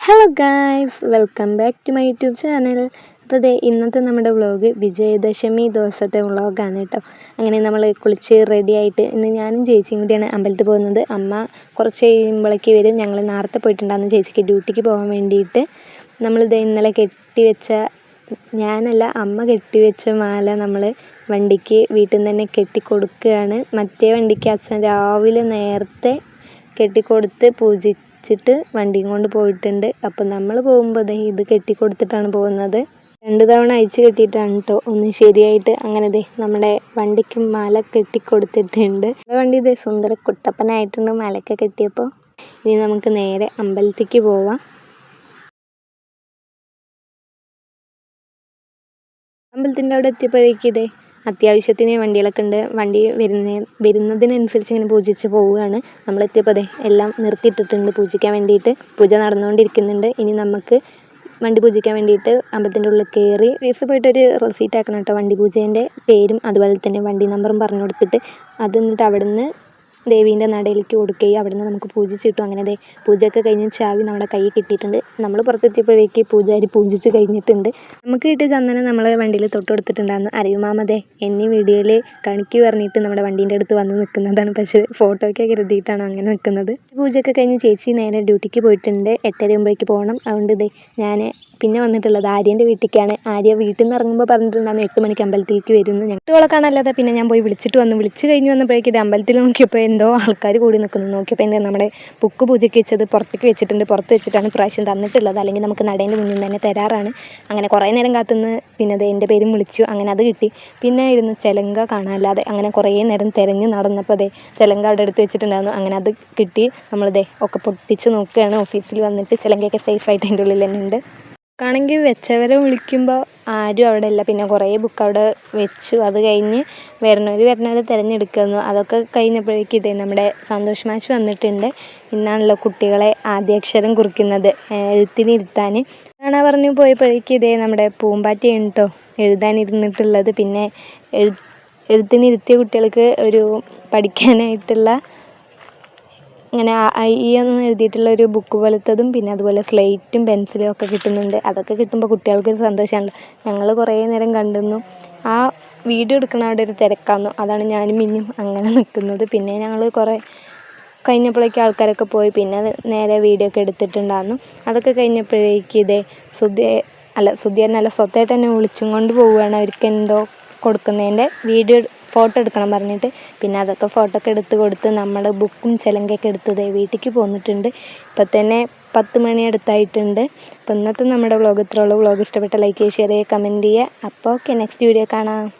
Hello guys welcome back to my YouTube channel അപ്പോൾ അതെ ഇന്നത്തെ നമ്മുടെ വ്ളോഗ് വിജയദശമി ദിവസത്തെ വ്ളോഗാണ് കേട്ടോ. അങ്ങനെ നമ്മൾ കുളിച്ച് റെഡിയായിട്ട് ഇന്ന് ഞാനും ചേച്ചിയും കൂടിയാണ് അമ്പലത്തിൽ പോകുന്നത്. അമ്മ കുറച്ച് കഴിയുമ്പോഴേക്ക് വരും. ഞങ്ങൾ നേരത്തെ പോയിട്ടുണ്ടായിരുന്നു ചേച്ചിക്ക് ഡ്യൂട്ടിക്ക് പോകാൻ വേണ്ടിയിട്ട്. നമ്മളിത് ഇന്നലെ കെട്ടിവെച്ച ഞാനല്ല അമ്മ കെട്ടിവെച്ച മാല നമ്മൾ വണ്ടിക്ക് വീട്ടിൽ നിന്ന് തന്നെ കെട്ടി കൊടുക്കുകയാണ്. മറ്റേ വണ്ടിക്ക് അച്ഛൻ രാവിലെ നേരത്തെ കെട്ടിക്കൊടുത്ത് പൂജിച്ചിട്ട് വണ്ടിയും കൊണ്ട് പോയിട്ടുണ്ട്. അപ്പം നമ്മൾ പോകുമ്പോൾ ദേ ഇത് കെട്ടി കൊടുത്തിട്ടാണ് പോകുന്നത്. രണ്ട് തവണ അയച്ച് കെട്ടിയിട്ടാണ് കേട്ടോ ഒന്ന് ശരിയായിട്ട് അങ്ങനെ ദേ നമ്മുടെ വണ്ടിക്ക് മല കെട്ടി കൊടുത്തിട്ടുണ്ട് നമ്മുടെ വണ്ടി ഇതേ സുന്ദര കുട്ടപ്പനായിട്ടുണ്ട് മലക്കെ കെട്ടിയപ്പോൾ ഇനി നമുക്ക് നേരെ അമ്പലത്തേക്ക് പോവാം. അമ്പലത്തിന്റെ അവിടെ എത്തിയപ്പോഴേക്കും ഇതേ അത്യാവശ്യത്തിന് വണ്ടികളൊക്കെ ഉണ്ട്. വണ്ടി വരുന്ന വരുന്നതിനനുസരിച്ച് ഇങ്ങനെ പൂജിച്ച് പോവുകയാണ്. നമ്മൾ എത്തിയപ്പോൾ അതെ എല്ലാം നിർത്തിയിട്ടിട്ടുണ്ട് പൂജിക്കാൻ വേണ്ടിയിട്ട്. പൂജ നടന്നുകൊണ്ടിരിക്കുന്നുണ്ട്. ഇനി നമുക്ക് വണ്ടി പൂജിക്കാൻ വേണ്ടിയിട്ട് അമ്പലത്തിന്റെ ഉള്ളിൽ കയറി ഫീസ് പോയിട്ടൊരു റെസീറ്റ് ആക്കണം കേട്ടോ വണ്ടി പൂജേന്റെ പേരും അതുപോലെ തന്നെ വണ്ടി നമ്പറും പറഞ്ഞു കൊടുത്തിട്ട്. അത് എന്നിട്ട് അവിടെ നിന്ന് ദേവീന്റെ നടയിലേക്ക് കൊടുക്കുകയും അവിടെ നിന്ന് നമുക്ക് പൂജിച്ച് കിട്ടും അങ്ങനെ ദേ പൂജയൊക്കെ കഴിഞ്ഞ് ചാവി നമ്മുടെ കയ്യിൽ കിട്ടിയിട്ടുണ്ട്. നമ്മൾ പുറത്തെത്തിയപ്പോഴേക്ക് പൂജാരി പൂജിച്ച് കഴിഞ്ഞിട്ടുണ്ട്. നമുക്ക് കിട്ടിയ ചന്ദനം നമ്മൾ വണ്ടിയിൽ തൊട്ട് കൊടുത്തിട്ടുണ്ടായിരുന്നു അറിയുമാമതെ എന്നെ വീഡിയോയിൽ കണിക്ക് പറഞ്ഞിട്ട് നമ്മുടെ വണ്ടീന്റെ അടുത്ത് വന്ന് നിൽക്കുന്നതാണ് പക്ഷേ ഫോട്ടോയ്ക്ക് കരുതിയിട്ടാണ് അങ്ങനെ നിൽക്കുന്നത് പൂജയൊക്കെ കഴിഞ്ഞ് ചേച്ചി നേരെ ഡ്യൂട്ടിക്ക് പോയിട്ടുണ്ട്. എട്ടര ആകുമ്പോഴേക്ക് പോകണം. അതുകൊണ്ട് ഇതേ ഞാൻ പിന്നെ വന്നിട്ടുള്ളത് ആര്യന്റെ വീട്ടിലേക്കാണ്. ആര്യ വീട്ടിൽ നിന്ന് ഇറങ്ങുമ്പോൾ പറഞ്ഞിട്ടുണ്ടായിരുന്നു എട്ട് മണിക്ക് അമ്പലത്തിലേക്ക് വരുന്നു. ഞങ്ങൾ കാണാനല്ലാതെ പിന്നെ ഞാൻ പോയി വിളിച്ചിട്ട് വന്നു. വിളിച്ച് കഴിഞ്ഞ് വന്നപ്പോഴേക്കും ഇത് അമ്പലത്തിൽ നോക്കിയപ്പോൾ എന്തോ ആൾക്കാർ കൂടി നിൽക്കുന്നു. നോക്കിയപ്പോൾ എന്താ നമ്മുടെ ബുക്ക് പൂജയ്ക്ക് വെച്ചത് പുറത്തേക്ക് വെച്ചിട്ടുണ്ട്. പുറത്ത് വെച്ചിട്ടാണ് പ്രാവശ്യം തന്നിട്ടുള്ളത്. അല്ലെങ്കിൽ നമുക്ക് നടേന്റെ മുന്നിൽ തന്നെ തരാറാണ്. അങ്ങനെ കുറേ നേരം കാത്തുനിന്ന് പിന്നെ അത് എന്റെ പേരും വിളിച്ചു. അങ്ങനെ അത് കിട്ടി. പിന്നെ ഇരുന്ന് ചെലങ്ക കാണാല്ലാതെ അങ്ങനെ കുറേ നേരം തിരഞ്ഞ് നടന്നപ്പോൾ അതെ ചെലങ്ക അവിടെ എടുത്ത് വെച്ചിട്ടുണ്ടായിരുന്നു. അങ്ങനെ അത് കിട്ടി. നമ്മളിതേ ഒക്കെ പൊട്ടിച്ച് നോക്കുകയാണ്. ഓഫീസിൽ വന്നിട്ട് ചിലങ്കയൊക്കെ സേഫായിട്ട് അതിന്റെ ഉള്ളിൽ തന്നെ ഉണ്ട്. ബുക്കാണെങ്കിൽ വെച്ചവരെ വിളിക്കുമ്പോൾ ആരും അവിടെ ഇല്ല പിന്നെ കുറേ ബുക്ക് അവിടെ വെച്ചു. അത് കഴിഞ്ഞ് വരുന്നവർ വരണവർ തിരഞ്ഞെടുക്കുന്നു. അതൊക്കെ കഴിഞ്ഞപ്പോഴേക്കും ഇതേ നമ്മുടെ സന്തോഷ് മാഷ് വന്നിട്ടുണ്ട്. ഇന്നാണല്ലോ കുട്ടികളെ ആദ്യാക്ഷരം കുറിക്കുന്നത്. എഴുത്തിനിരുത്താൻ. കാണാൻ പറഞ്ഞു പോയപ്പോഴേക്കും ഇതേ നമ്മുടെ പൂമ്പാറ്റയാണ് കേട്ടോ എഴുതാനിരുന്നിട്ടുള്ളത്. പിന്നെ എഴു എഴുത്തിനിരുത്തിയ കുട്ടികൾക്ക് ഒരു പഠിക്കാനായിട്ടുള്ള ഇങ്ങനെ ഐ എന്ന് എഴുതിയിട്ടുള്ള ഒരു ബുക്ക് പോലത്തതും പിന്നെ അതുപോലെ സ്ലേറ്റും പെൻസിലും ഒക്കെ കിട്ടുന്നുണ്ട്. അതൊക്കെ കിട്ടുമ്പോൾ കുട്ടികൾക്ക് ഒരു സന്തോഷമാണല്ലോ ഞങ്ങൾ കുറേ നേരം കണ്ടിരുന്നു ആ വീഡിയോ എടുക്കണ അവിടെ ഒരു തിരക്കായിരുന്നു അതാണ് ഞാനും മിന്നും അങ്ങനെ നിൽക്കുന്നത്. പിന്നെ ഞങ്ങൾ കുറേ കഴിഞ്ഞപ്പോഴേക്കും ആൾക്കാരൊക്കെ പോയി. പിന്നെ നേരെ വീഡിയോ ഒക്കെ എടുത്തിട്ടുണ്ടായിരുന്നു. അതൊക്കെ കഴിഞ്ഞപ്പോഴേക്ക് ഇതേ സുധി അല്ല സുധീരനല്ല സ്വത്തായിട്ട് തന്നെ വിളിച്ചും കൊണ്ട് പോവുകയാണ്. അവർക്ക് എന്തോ കൊടുക്കുന്നതിന്റെ വീഡിയോ ഫോട്ടോ എടുക്കണം പറഞ്ഞിട്ട്. പിന്നെ അതൊക്കെ ഫോട്ടോ ഒക്കെ എടുത്ത് കൊടുത്ത് നമ്മൾ ബുക്കും ചിലങ്കയൊക്കെ എടുത്ത് ദേ വീട്ടിലേക്ക് പോന്നിട്ടുണ്ട്. ഇപ്പം തന്നെ പത്ത് മണി അടുത്തായിട്ടുണ്ട്. അപ്പോൾ ഇന്നത്തെ നമ്മുടെ വ്ളോഗ് ഇത്രയുള്ളൂ വ്ളോഗ് ഇഷ്ടപ്പെട്ട ലൈക്ക് ചെയ്യുക ഷെയർ ചെയ്യുക കമന്റ് ചെയ്യുക. അപ്പോൾ ഓക്കെ നെക്സ്റ്റ് വീഡിയോ കാണാം.